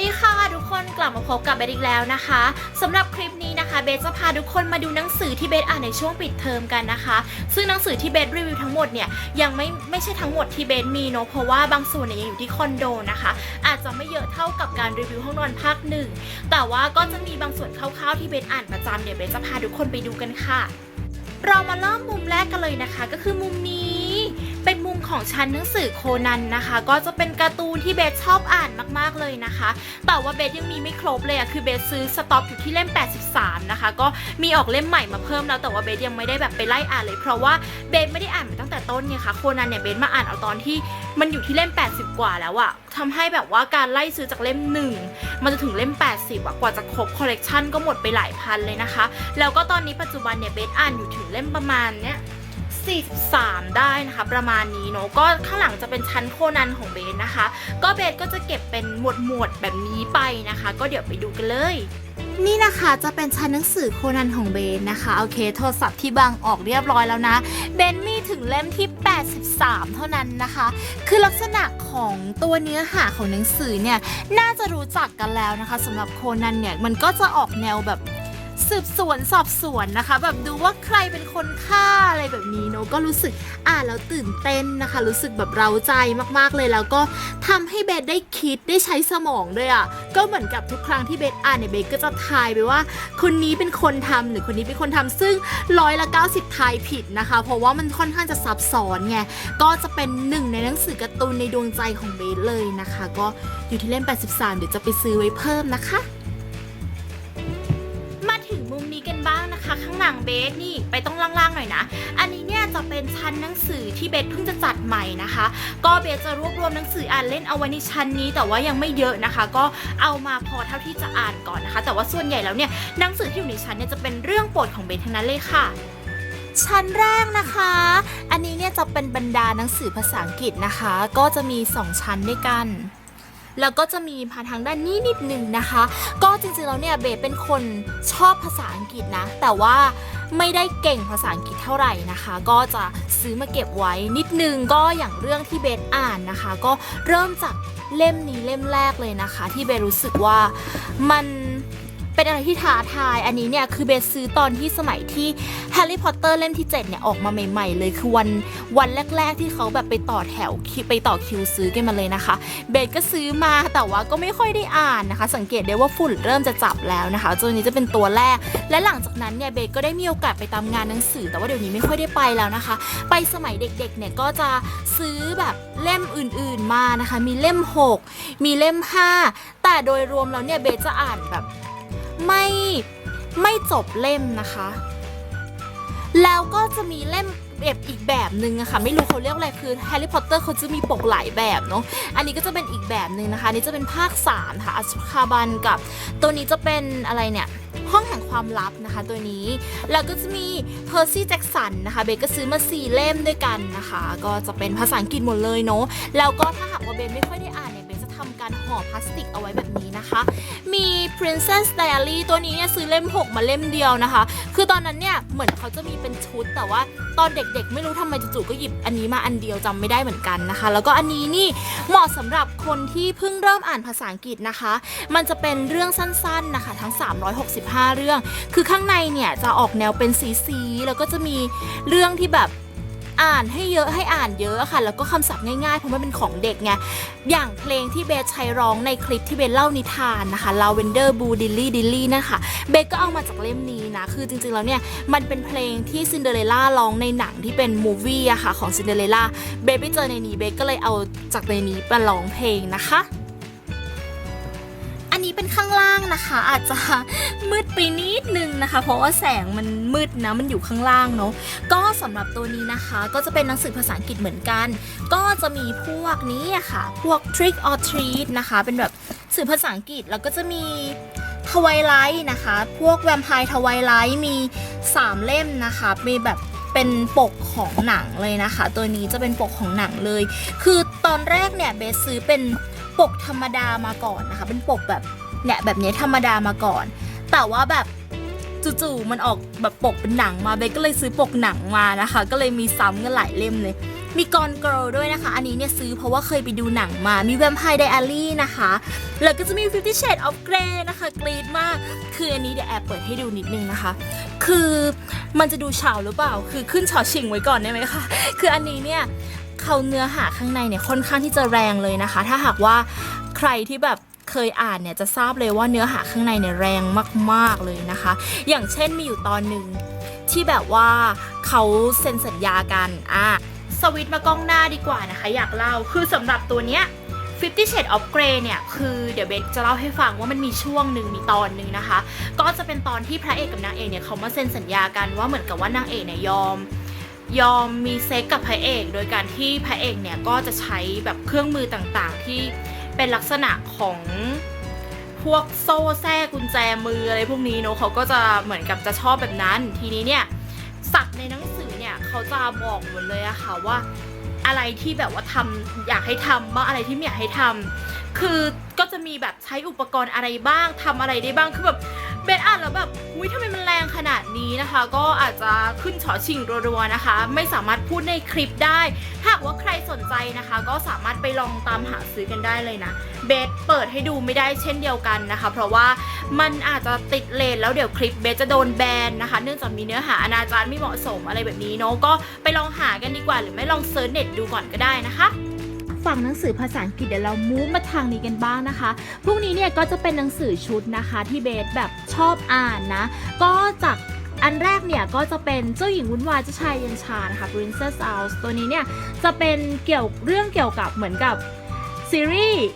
ดีค่ะทุกคนกลับมาพบกับเบสอีกแล้วนะคะสำหรับคลิปนี้นะคะเบสจะพาทุกคนมาดูหนังสือที่เบสอ่านในช่วงปิดเทอมกันนะคะ ซึ่งหนังสือที่เบสรีวิวทั้งหมดเนี่ยยังไม่ไม่ใช่ทั้งหมดที่เบสมีเนอะเพราะว่าบางส่วนเนี่ยยังอยู่ที่คอนโดนะคะ อาจจะไม่เยอะเท่ากับการรีวิวห้องนอนภาคหนึ่งแต่ว่าก็จะมีบางส่วนคร่าวๆที่เบสอ่านประจำเดี๋ยวเบสจะพาทุกคนไปดูกันค่ะ เรามาเริ่มมุมแรกกันเลยนะคะ ก็คือมุมนี้ ของชั้นหนังสือโคนันนะคะ ก็จะเป็นการ์ตูนที่เบสชอบอ่านมากๆเลยนะคะ แต่ว่าเบสยังมีไม่ครบเลยอะคือเบสซื้อสต็อกอยู่ที่เล่ม 83 นะคะ ก็มีออกเล่มใหม่มาเพิ่มแล้วแต่ว่าเบสยังไม่ได้แบบไปไล่อ่านเลย เพราะว่าเบสไม่ได้อ่านมาตั้งแต่ต้นไงคะโคนันเนี่ยเบสมาอ่านเอาตอนที่มันอยู่ที่เล่ม 80 กว่าแล้วอะทำให้แบบว่าการไล่ซื้อจากเล่มหนึ่งมันจะถึงเล่ม 80อะกว่าจะครบคอลเลกชันก็หมดไปหลายพันเลยนะคะ แล้วก็ตอนนี้ปัจจุบันเนี่ยเบสอ่านอยู่ถึงเล่มประมาณเนี้ย 43 ได้นะคะ ประมาณนี้เนาะก็ข้างหลังจะเป็นชั้นโคนันของเบสนะคะ ก็เบสก็จะเก็บเป็นหมวดหมวดแบบนี้ไปนะคะ ก็เดี๋ยวไปดูกันเลย นี่นะคะจะเป็นชั้นหนังสือโคนันของเบนนะคะโอเคโทรศัพท์ที่บางออกเรียบร้อยแล้วนะเบนมีถึงเล่มที่ 83 เท่านั้นนะคะ คือลักษณะของตัวเนื้อหาของหนังสือเนี่ยน่าจะรู้จักกันแล้วนะคะสำหรับโคนันเนี่ยมันก็จะออกแนวแบบ สืบสวนสอบสวนนะคะ แบบดูว่าใครเป็นคนฆ่าอะไรแบบนี้เนอะก็รู้สึกอ่านแล้วตื่นเต้นนะคะ รู้สึกแบบเร้าใจมากๆเลยแล้วก็ทำให้เบสได้คิดได้ใช้สมองด้วยอะ่ะก็เหมือนกับทุกครั้งที่เบสอ่านเนี่ยเบสก็จะทายไปว่า คนนี้เป็นคนทำหรือคนนี้เป็นคนทำซึ่งร้อยละ90ทายผิดนะคะ เพราะว่ามันค่อนข้างจะซับซ้อนไงก็จะเป็นหนึ่งในหนังสือการ์ตูนในดวงใจของเบสเลยนะคะ ก็อยู่ที่เล่ม 83 เดี๋ยวจะไปซื้อไว้เพิ่มนะคะ นะคะข้างหลังเบสนี่ไปต้องล่างๆหน่อยนะ อันนี้เนี่ยจะเป็นชั้นหนังสือที่เบสเพิ่งจะจัดใหม่นะคะ ก็เบสจะรวบรวมหนังสืออ่านเล่นเอาไว้ในชั้นนี้แต่ว่ายังไม่เยอะนะคะ ก็เอามาพอเท่าที่จะอ่านก่อนนะคะ แต่ว่าส่วนใหญ่แล้วเนี่ยหนังสือที่อยู่ในชั้นเนี่ยจะเป็นเรื่องโปรดของเบสทั้งนั้นเลยค่ะชั้นแรกนะคะ อันนี้เนี่ยจะเป็นบรรดาหนังสือภาษาอังกฤษนะคะ ก็จะมี 2 ชั้นด้วยกัน แล้วก็จะมีมาทางด้านนี้นิดหนึ่งนะคะ ก็จริงๆแล้วเนี่ยเบเป็นคนชอบภาษาอังกฤษนะ แต่ว่าไม่ได้เก่งภาษาอังกฤษเท่าไหร่นะคะ ก็จะซื้อมาเก็บไว้นิดนึงก็อย่างเรื่องที่เบสอ่านนะคะ ก็เริ่มจากเล่มนี้เล่มแรกเลยนะคะ ที่เบสรู้สึกว่ามัน เป็นอะไรที่ท้าทาย อันนี้เนี่ยคือเบสซื้อตอนที่สมัยที่แฮร์รี่พอตเตอร์เล่มที่ 7 เนี่ย ออกมาใหม่ ๆ เลยคือวันวันแรก ๆ ที่เขาแบบไปต่อแถวไปต่อคิวซื้อกันมาเลยนะคะ เบสก็ซื้อมาแต่ว่าก็ไม่ค่อยได้อ่านนะคะ สังเกตได้ว่าฝุ่นเริ่มจะจับแล้วนะคะตัวนี้จะเป็นตัวแรก และหลังจากนั้นเนี่ยเบสก็ได้มีโอกาสไปตามงานหนังสือ แต่ว่าเดี๋ยวนี้ไม่ค่อยได้ไปแล้วนะคะ ไปสมัยเด็กๆเนี่ยก็จะซื้อแบบเล่มอื่นๆมานะคะ มีเล่ม 6 มีเล่ม 5 แต่โดยรวมแล้วเนี่ยเบสจะอ่านแบบ ไม่ไม่จบเล่มนะคะ แล้วก็จะมีเล่มแบบอีกแบบหนึ่งอะค่ะไม่รู้เขาเรียกอะไรคือแฮร์รี่พอตเตอร์เขาจะมีปกหลายแบบเนาะอันนี้ก็จะเป็นอีกแบบหนึ่งนะคะนี่จะเป็นภาค3ค่ะอัชคาบันกับ ตัวนี้จะเป็นอะไรเนี่ยห้องแห่งความลับนะคะตัวนี้ แล้วก็จะมีเพอร์ซี่แจ็กสันนะคะเบก็ซื้อมา4เล่มด้วยกันนะคะ ก็จะเป็นภาษาอังกฤษหมดเลยเนาะแล้วก็ถ้าหากว่าเบนไม่ค่อยได้อ่าน การห่อพลาสติกเอาไว้แบบนี้นะคะ มี Princess Diary ตัวนี้เนี่ยซื้อเล่ม 6 มาเล่มเดียวนะคะ คือตอนนั้นเนี่ยเหมือนเขาจะมีเป็นชุดแต่ว่าตอนเด็กๆ ไม่รู้ทำไมจู่ๆก็หยิบอันนี้มาอันเดียวจำไม่ได้เหมือนกันนะคะ แล้วก็อันนี้นี่เหมาะสำหรับคนที่เพิ่งเริ่มอ่านภาษาอังกฤษนะคะ มันจะเป็นเรื่องสั้นๆนะคะทั้ง 365 เรื่อง คือข้างในเนี่ยจะออกแนวเป็นสีๆแล้วก็จะมีเรื่องที่แบบ อ่านให้เยอะให้อ่านเยอะค่ะ แล้วก็คำศัพท์ง่ายๆเพราะมันเป็นของเด็กไงอย่างเพลงที่เบสใช้ร้องในคลิปที่เบสเล่านิทานนะคะ Lavender Blue Dilly Dilly นะคะเบสก็เอามาจากเล่มนี้นะคือจริงๆแล้วเนี่ยมันเป็นเพลงที่ซินเดอเรลล่าร้องในหนังที่เป็นมูวี่อะค่ะของซินเดอเรลล่าเบสไปเจอในนี้เบสก็เลยเอาจากในนี้มาร้องเพลงนะคะ เป็นข้างล่างนะคะ อาจจะมืดไปนิดนึงนะคะ เพราะว่าแสงมันมืดนะมันอยู่ข้างล่างเนาะก็สำหรับตัวนี้นะคะ ก็จะเป็นหนังสือภาษาอังกฤษเหมือนกัน ก็จะมีพวกนี้อะค่ะ พวก trick or treat นะคะ เป็นแบบสื่อภาษาอังกฤษแล้วก็จะมีทวายไลท์นะคะ พวกแวมไพร์ทวายไลท์มี 3 เล่มนะคะ มีแบบเป็นปกของหนังเลยนะคะ ตัวนี้จะเป็นปกของหนังเลย คือตอนแรกเนี่ยเบสซื้อเป็นปกธรรมดามาก่อนนะคะ เป็นปกแบบ เนี่ยแบบนี้ธรรมดามาก่อน แต่ว่าแบบจู่ๆมันออกแบบปกเป็นหนังมาเบก็เลยซื้อปกหนังมานะคะ ก็เลยมีซ้ำกันหลายเล่มเลย มีกอนเกิลด้วยนะคะ อันนี้เนี่ยซื้อเพราะว่าเคยไปดูหนังมา มีแวมไพร์ไดอารี่นะคะ แล้วก็จะมี Fifty Shades of Grey นะคะ กรีดมาก คืออันนี้เดี๋ยวแอบเปิดให้ดูนิดนึงนะคะ คือมันจะดูเฉาหรือเปล่า คือขึ้นชอชิงไว้ก่อนได้ไหมคะ คืออันนี้เนี่ยเขาเนื้อหาข้างในเนี่ยค่อนข้างที่จะแรงเลยนะคะ ถ้าหากว่าใครที่แบบ เคยอ่านเนี่ยจะทราบเลยว่าเนื้อหาข้างในเนี่ยแรงมาก ๆเลยนะคะ อย่างเช่นมีอยู่ตอนหนึ่งที่แบบว่าเขาเซ็นสัญญากันอะสวิตมากล้องหน้าดีกว่านะคะ อยากเล่าคือสำหรับตัวเนี้ย Fifty Shades of Grey เนี่ยคือเดี๋ยวเบนจะเล่าให้ฟังว่ามันมีช่วงหนึ่งมีตอนหนึ่งนะคะ ก็จะเป็นตอนที่พระเอกกับนางเอกเนี่ยเขามาเซ็นสัญญากันว่าเหมือนกับว่านางเอกเนี่ยยอม ยอมมีเซ็กกับพระเอก โดยการที่พระเอกเนี่ยก็จะใช้แบบเครื่องมือต่างๆ ที่ เป็นลักษณะของพวกโซ่แท้กุญแจมืออะไรพวกนี้เนอะเขาก็จะเหมือนกับจะชอบแบบนั้นทีนี้เนี่ยสัตว์ในหนังสือเนี่ยเขาจะบอกหมดเลยอะค่ะว่าอะไรที่แบบว่าทำอยากให้ทำบ้างอะไรที่ไม่อยากให้ทำคือก็จะมีแบบใช้อุปกรณ์อะไรบ้างทำอะไรได้บ้างคือแบบ เบนอ่านแล้วแบบอุ้ยทำไมมันแรงขนาดนี้นะคะ ก็อาจจะขึ้นฉอชิงรัวๆนะคะ ไม่สามารถพูดในคลิปได้ถ้าหากว่าใครสนใจนะคะ ก็สามารถไปลองตามหาซื้อกันได้เลยนะ เบสเปิดให้ดูไม่ได้เช่นเดียวกันนะคะ เพราะว่ามันอาจจะติดเลนแล้วเดี๋ยวคลิปเบสจะโดนแบนนะคะ เนื่องจากมีเนื้อหาอนาจารไม่เหมาะสมอะไรแบบนี้เนาะก็ไปลองหากันดีกว่า หรือไม่ลองเซิร์ชเน็ตดูก่อนก็ได้นะคะ ฝั่งหนังสือภาษาอังกฤษเดี๋ยวเรามูฟมาทางนี้กันบ้างนะคะ พวกนี้เนี่ยก็จะเป็นหนังสือชุดนะคะที่เบสแบบชอบอ่านนะ ก็จากอันแรกเนี่ยก็จะเป็นเจ้าหญิงวุ่นวายเจ้าชายเย็นชานะคะ Princess House ตัวนี้เนี่ยจะเป็นเกี่ยวเรื่องเกี่ยวกับเหมือนกับซีรีส์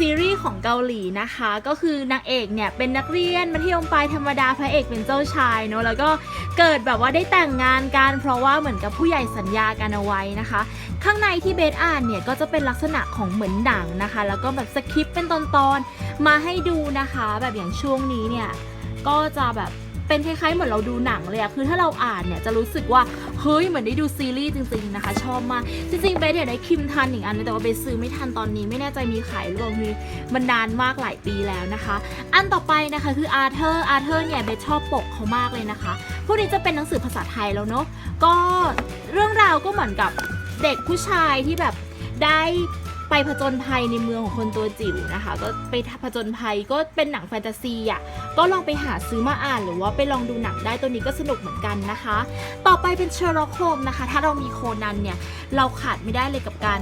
ซีรีส์ของเกาหลีนะคะ ก็คือนางเอกเนี่ยเป็นนักเรียนมัธยมปลายธรรมดาพระเอกเป็นเจ้าชายเนอะแล้วก็เกิดแบบว่าได้แต่งงานกันเพราะว่าเหมือนกับผู้ใหญ่สัญญากันเอาไว้นะคะ ข้างในที่เบสอ่านเนี่ยก็จะเป็นลักษณะของเหมือนหนังนะคะ แล้วก็แบบสคริปต์เป็นตอนๆมาให้ดูนะคะ แบบอย่างช่วงนี้เนี่ยก็จะแบบ เป็นคล้ายๆเหมือนเราดูหนังเลยอะคือถ้าเราอ่านเนี่ยจะรู้สึกว่าเฮ้ยเหมือนได้ดูซีรีส์จริงๆนะคะชอบมากจริงๆเบสอยากได้คิมทันอีกอันนึงแต่ว่าเบสซื้อไม่ทันตอนนี้ไม่แน่ใจมีขายหรือเปล่าคือมันนานมากหลายปีแล้วนะคะ อันต่อไปนะคะคืออาร์เธอร์อาร์เธอร์เนี่ยเบสชอบปกเขามากเลยนะคะพวกนี้จะเป็นหนังสือภาษาไทยแล้วเนาะก็เรื่องราวก็เหมือนกับเด็กผู้ชายที่แบบได้ ไปผจญภัยในเมืองของคนตัวจิ๋วนะคะ ก็ไปผจญภัยก็เป็นหนังแฟนตาซีอะก็ลองไปหาซื้อมาอ่านหรือว่าไปลองดูหนังได้ตัวนี้ก็สนุกเหมือนกันนะคะ ต่อไปเป็นเชอร์ล็อกโฮมนะคะ ถ้าเรามีโคนันเนี่ยเราขาดไม่ได้เลยกับการ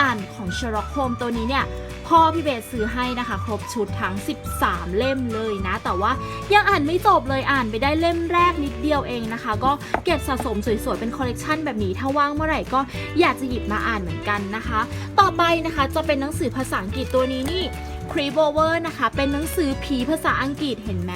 อ่านของเชอร์ล็อกโฮมตัวนี้เนี่ย พ่อพี่เบสซื้อให้นะคะ ครบชุดทั้ง 13 เล่มเลยนะ แต่ว่ายังอ่านไม่จบเลยอ่านไปได้เล่มแรกนิดเดียวเองนะคะ ก็เก็บสะสมสวยๆ เป็นคอลเลกชันแบบนี้ถ้าว่างเมื่อไหร่ก็อยากจะหยิบมาอ่านเหมือนกันนะคะ ต่อไปนะคะจะเป็นหนังสือภาษาอังกฤษตัวนี้นี่ครีโบเวอร์นะคะ เป็นหนังสือผีภาษาอังกฤษเห็นไหม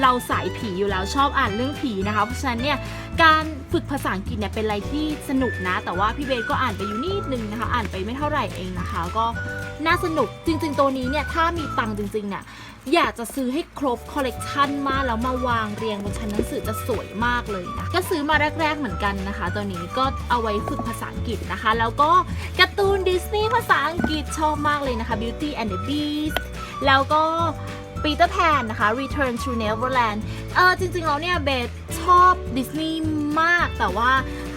เราสายผีอยู่แล้วชอบอ่านเรื่องผีนะคะ เพราะฉะนั้นเนี่ยการฝึกภาษาอังกฤษเนี่ยเป็นอะไรที่สนุกนะ แต่ว่าพี่เบสก็อ่านไปอยู่นิดนึงนะคะ อ่านไปไม่เท่าไหร่เองนะคะ ก็ น่าสนุกจริง ๆ ตัวนี้เนี่ยถ้ามีตังจริงๆเนี่ยอยากจะซื้อให้ครบคอลเลกชันมาแล้วมาวางเรียงบนชั้นหนังสือจะสวยมากเลยนะก็ซื้อมาแรก ๆเหมือนกันนะคะ ตัวนี้ก็เอาไว้ฝึกภาษาอังกฤษนะคะ แล้วก็การ์ตูนดิสนีย์ภาษาอังกฤษชอบมากเลยนะคะ Beauty and the Beast แล้วก็ปีเตอร์แพนนะคะ Return to Neverland เออจริงๆแล้วเนี่ยเบสชอบดิสนีย์มากแต่ว่า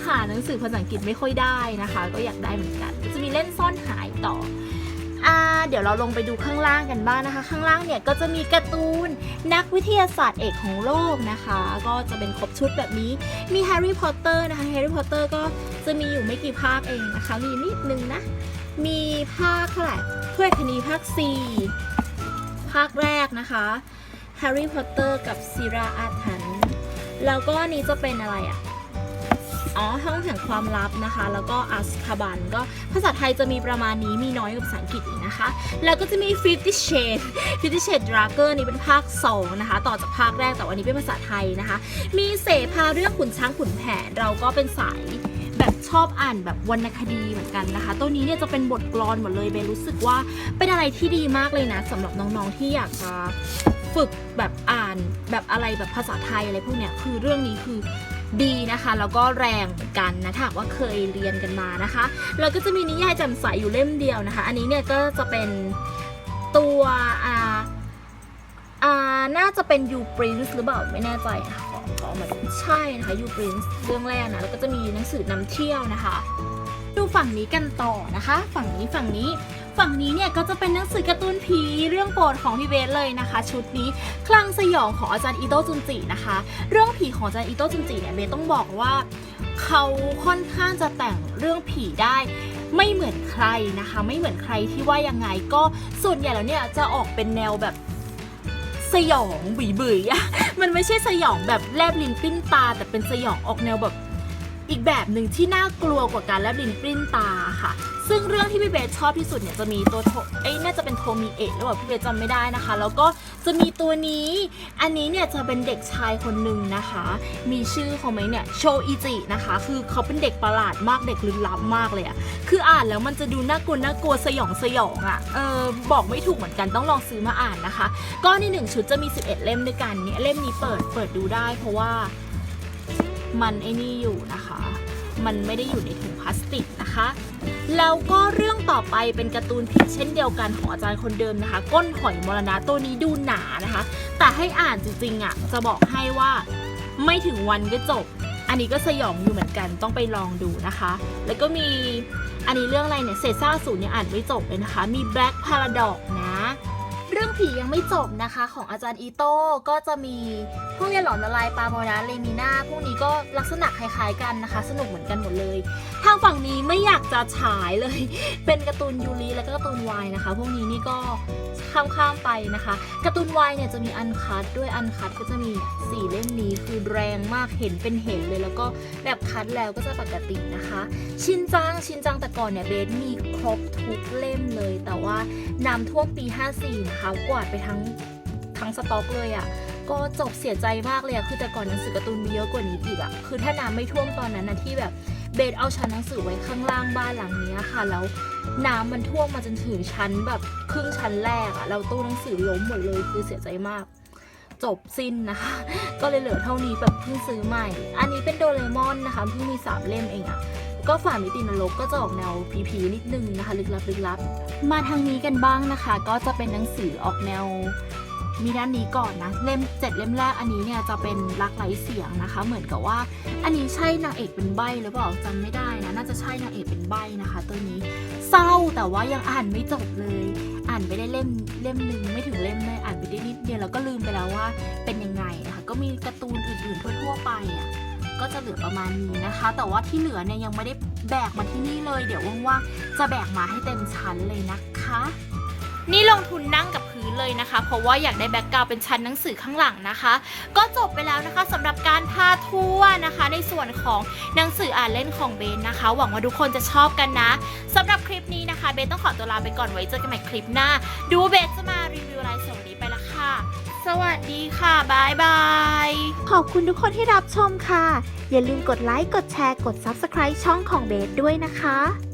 หาหนังสือภาษาอังกฤษไม่ค่อยได้นะคะ ก็อยากได้เหมือนกัน จะมีเล่นซ่อนหายต่อ อ่าเดี๋ยวเราลงไปดูข้างล่างกันบ้างนะคะ ข้างล่างเนี่ยก็จะมีการ์ตูนนักวิทยาศาสตร์เอกของโลกนะคะ ก็จะเป็นครบชุดแบบนี้มีแฮร์รี่พอตเตอร์นะคะแฮร์รี่พอตเตอร์ก็จะมีอยู่ไม่กี่ภาคเองนะคะ มีนิดนึงนะ มีภาคเท่าไหร่ถ้วยคณีภาค 4 ภาคแรกนะคะแฮร์รี่พอตเตอร์กับซีราอาถันแล้วก็นนี้จะเป็นอะไรอะ่ะ อ๋อห้องแห่งความลับนะคะ แล้วก็อัสคาบันก็ภาษาไทยจะมีประมาณนี้มีน้อยกว่าภาษาอังกฤษอีกนะคะ แล้วก็จะมี Fifty Shades Fifty Shades Darker นี่เป็นภาค 2 นะคะ ต่อจากภาคแรกแต่วันนี้เป็นภาษาไทยนะคะ มีเสพาเรื่องขุนช้างขุนแผนเราก็เป็นสายแบบชอบอ่านแบบวรรณคดีเหมือนกันนะคะ ตัวนี้เนี่ยจะเป็นบทกลอนหมดเลยเบรู้สึกว่าเป็นอะไรที่ดีมากเลยนะสำหรับน้องๆที่อยากจะฝึกแบบอ่านแบบอะไรแบบภาษาไทยอะไรพวกเนี้ยคือเรื่องนี้คือ ดีนะคะ แล้วก็แรงเหมือนกันนะถ้าว่าเคยเรียนกันมานะคะ แล้วก็จะมีนิยายแจำใสอยู่เล่มเดียวนะคะ อันนี้เนี่ยก็จะเป็นตัวอ่าอ่าน่าจะเป็น You Prince หรือเปล่าไม่แน่ใจนะขอขอมาใช่นะคะ You Prince เรื่องแรกนะแล้วก็จะมีหนังสือนำเที่ยวนะคะ ดูฝั่งนี้กันต่อนะคะ ฝั่งนี้ฝั่งนี้ ฝั่งนี้เนี่ยก็จะเป็นหนังสือการ์ตูนผีเรื่องโปรดของพี่เบสเลยนะคะ ชุดนี้คลังสยองของอาจารย์อิโต้จุนจินะคะ เรื่องผีของอาจารย์อิโต้จุนจิเนี่ยเบสต้องบอกว่าเขาค่อนข้างจะแต่งเรื่องผีได้ไม่เหมือนใครนะคะ ไม่เหมือนใครที่ว่ายังไงก็ส่วนใหญ่แล้วเนี่ยจะออกเป็นแนวแบบสยองบุ๋ยบุ๋ยๆอะมันไม่ใช่สยองแบบแลบลิ้นปิ้นตา แต่เป็นสยองออกแนวแบบ อีกแบบหนึ่งที่น่ากลัวกว่าการแลบลิ้นปลิ้นตาค่ะ ซึ่งเรื่องที่พี่เบสชอบที่สุดเนี่ยจะมีตัวโทเอ้ยน่าจะเป็นโทมิเอะหรือเปล่าพี่เบสจำไม่ได้นะคะ แล้วก็จะมีตัวนี้ อันนี้เนี่ยจะเป็นเด็กชายคนหนึ่งนะคะ มีชื่อเขาไหมเนี่ยโชอิจินะคะ คือเขาเป็นเด็กประหลาดมากเด็กลึกลับมากเลยอะคืออ่านแล้วมันจะดูน่ากลัวน่ากลัวสยองสยองอะเออบอกไม่ถูกเหมือนกันต้องลองซื้อมาอ่านนะคะ ก็ในหนึ่งชุดจะมี 11 เล่มด้วยกันเนี่ยเล่มนี้เปิดเปิดดูได้เพราะว่า มันไอ้นี่อยู่นะคะ มันไม่ได้อยู่ในถุงพลาสติกนะคะ แล้วก็เรื่องต่อไปเป็นการ์ตูนผีเช่นเดียวกันของอาจารย์คนเดิมนะคะ ก้นหอยมรณะตัวนี้ดูหนานะคะ แต่ให้อ่านจริงๆอะจะบอกให้ว่าไม่ถึงวันก็จบ อันนี้ก็สยองอยู่เหมือนกันต้องไปลองดูนะคะ แล้วก็มีอันนี้เรื่องอะไรเนี่ยเศษซ่าสูตรเนี่ยอ่านไม่จบเลยนะคะ มี Black Paradox นะ ผียังไม่จบนะคะ ของอาจารย์อีโต้ก็จะมีพวกเรียนหลอนละลายปาโมนาเลมิน่าพวกนี้ก็ลักษณะคล้ายๆกันนะคะ สนุกเหมือนกันหมดเลย ทางฝั่งนี้ไม่อยากจะฉายเลย เป็นการ์ตูนยูริและก็การ์ตูนวายนะคะ พวกนี้นี่ก็ ข้ามข้ามๆไปนะคะการ์ตูนวายเนี่ยจะมีอันคัดด้วยอันคัดก็จะมีสี่เล่มนี้คือแรงมากเห็นเป็นเห็นเลย แล้วก็แบบคัดแล้วก็จะปกตินะคะ ชินจังชินจังแต่ก่อนเนี่ยเบสมีครบทุกเล่มเลย แต่ว่าน้ำท่วมปี 54 นะคะกวาดไปทั้งทั้งสต็อกเลยอะ่ะก็จบเสียใจมากเลยอะคือแต่ก่อนหนังสือการ์ตูนมีเยอะกว่านี้อีกอะคือถ้าน้ำไม่ท่วมตอนนั้นนะที่แบบ เบสเอาชั้นหนังสือไว้ข้างล่างบ้านหลังนี้ค่ะ แล้วน้ำมันท่วมมาจนถึงชั้นแบบครึ่งชั้นแรกอะแล้วตู้หนังสือล้มหมดเลยคือเสียใจมาก จบสิ้นนะคะ ก็เลยเหลือเท่านี้แบบเพิ่งซื้อใหม่ อันนี้เป็นโดเรมอนนะคะเพิ่งมีสามเล่มเองอะก็ฝ่ามิตินรกก็จะออกแนวผีๆนิดนึงนะคะ ลึกลับลึกลับ มาทางนี้กันบ้างนะคะ ก็จะเป็นหนังสือออกแนว มีด้านนี้ก่อนนะเล่มเจ็ดเล่มแรกอันนี้เนี่ยจะเป็นรักไร้เสียงนะคะ เหมือนกับว่า อันนี้ใช่นางเอกเป็นใบหรือเปล่าจำไม่ได้นะน่าจะใช่นางเอกเป็นใบนะคะ ตัวนี้เศร้าแต่ว่ายังอ่านไม่จบเลย อ่านไปได้เล่มเล่มหนึ่งไม่ถึงเล่มเลยอ่านไปได้นิดเดียวแล้วก็ลืมไปแล้วว่าเป็นยังไงนะคะก็มีการ์ตูนอื่นๆทั่วๆไปอะก็จะเหลือประมาณนี้นะคะ แต่ว่าที่เหลือเนี่ยยังไม่ได้แบกมาที่นี่เลย เดี๋ยวว่างๆจะแบกมาให้เต็มชั้นเลยนะคะ นี่ลงทุนนั่งกับ พื้นเลยนะคะ เพราะว่าอยากได้แบ็กกราวเป็นชั้นหนังสือข้างหลังนะคะ ก็จบไปแล้วนะคะสำหรับการพาทัวร์นะคะ ในส่วนของหนังสืออ่านเล่นของเบนนะคะ หวังว่าทุกคนจะชอบกันนะสำหรับคลิปนี้นะคะ เบนต้องขอตัวลาไปก่อนไว้เจอกันใหม่คลิปหน้า ดูเบนจะมารีวิวอะไรสวัสดีไปละค่ะ สวัสดีค่ะบายบายขอบคุณทุกคนที่รับชมค่ะ อย่าลืมกดไลค์กดแชร์กด Subscribe ช่องของเบสด้วยนะคะ